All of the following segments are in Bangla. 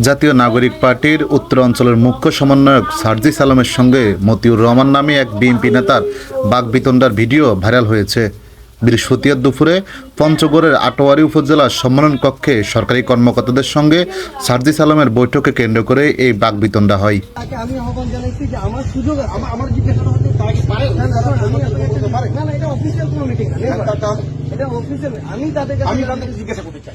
জাতীয় নাগরিক পার্টির উত্তর অঞ্চলের মুখ্য সমন্বয়ক সার্জিস আলমের সঙ্গে মতিউর রহমান নামে এক বিএনপি নেতার বাগবিতণ্ডার ভিডিও ভাইরাল হয়েছে। বৃহস্পতিবার দুপুরে পঞ্চগড়ের আটোয়ারি উপজেলার সম্মেলন কক্ষে সরকারি কর্মকর্তাদের সঙ্গে সার্জিস আলমের বৈঠকে কেন্দ্র করে এই বাগবিতণ্ডা হয়। আমি আহ্বান জানাইছি যে আমার সুযোগ আছে। আমার আমার জিজ্ঞাসা হচ্ছে তারা কি পারে? না না, না, আমি আপনাকে একটা- না না এটা অফিসিয়াল কোনো মিটিং না। এটা অফিসিয়াল আমি তাদের কাছে আমি আপনাকে জিজ্ঞাসা করতে চাই।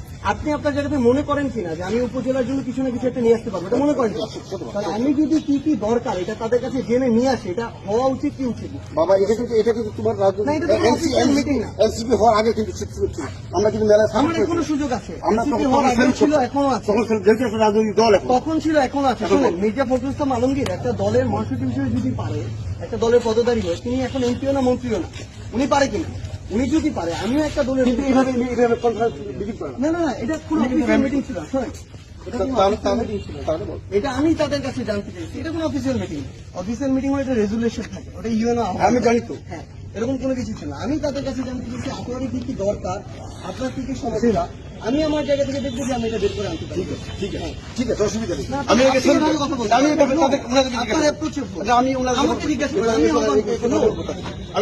আপনি আপনার জায়গাতে মনে করেন কিনা যে আমি উপজেলার জন্য কিছু না কিছু একটা নিয়ে আসতে পারব? এটা মনে করেন তাহলে আমি যদি কি কি দরকার এটা তাদের কাছে জেনে নিয়ে আসি এটা হওয়া উচিত কি উচিত বাবা এটা কিন্তু এটা কিন্তু তোমার হওয়ার আগে কিন্তু আমরা কিন্তু সামিল এখনও হয়েছি। সুযোগ আছে। আমরা ছিল এখনও আছে। রাজনৈতিক দল তখন ছিল এখন আছে। শুনেন মির্জা ফখরুল ইসলাম আলমগীর একটা দলের মহাসচিব হিসেবে যদি পারে একটা দলের পদধারী হয় তিনি এখন এমপিও না মন্ত্রীও না উনি পারে কিনা? উনি যদি পারে আমিও একটা দলের কিন্তু এইভাবে এইভাবে কনফারেন্স মিটিং করে না। না না না এটা কোনো মিটিং ছিল শোনেন এটা কোনো তাহলে official তাহলে meeting ছিল না। তাহলে বল। এটা আমি তাদের কাছে জানতে চাইছি এটা কোনো অফিসিয়াল মিটিং অফিসিয়াল মিটিং হলে এটা রেজুলেশন থাকে ওটা ইউএনও আমি জানি তো। হ্যাঁ এরকম কোনো কিছু ছিল। আমি তাদের কাছে জানতে চাইছি আপনার কি কি দরকার আপনার কি কি সমস্যা আমি আমার জায়গা থেকে দেখব যে আমি এটা বের করে আনতে পারি। ঠিক আছে ঠিক আছে। অসুবিধা নেই আমি। আমি আমি ওনাদের জিজ্ঞাসা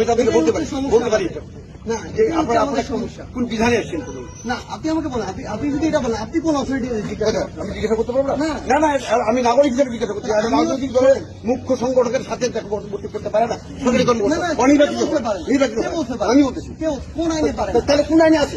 তাদেরকে বলতে পারি বলতে পারি। না যে এটা হচ্ছে আপনারা আমাদের আপনারা সমস্যা। কোন বিধানে আসছেন না আপনি আমাকে বলেন আপনি আপনি যদি এটা বলেন আপনি কোন অথরিটি জিজ্ঞাসা আচ্ছা, আমি জিজ্ঞাসা করতে পারব না? না। না আমি নাগরিক হিসেবে জিজ্ঞাসা করছি রাজনৈতিক দলের মুখ্য সংগঠকের সাথে করতে পারে না। সরকারি অনির্বাচিত? আমি বলতেছি। কোন আইনে পারে তাহলে কোন আইনে আছে?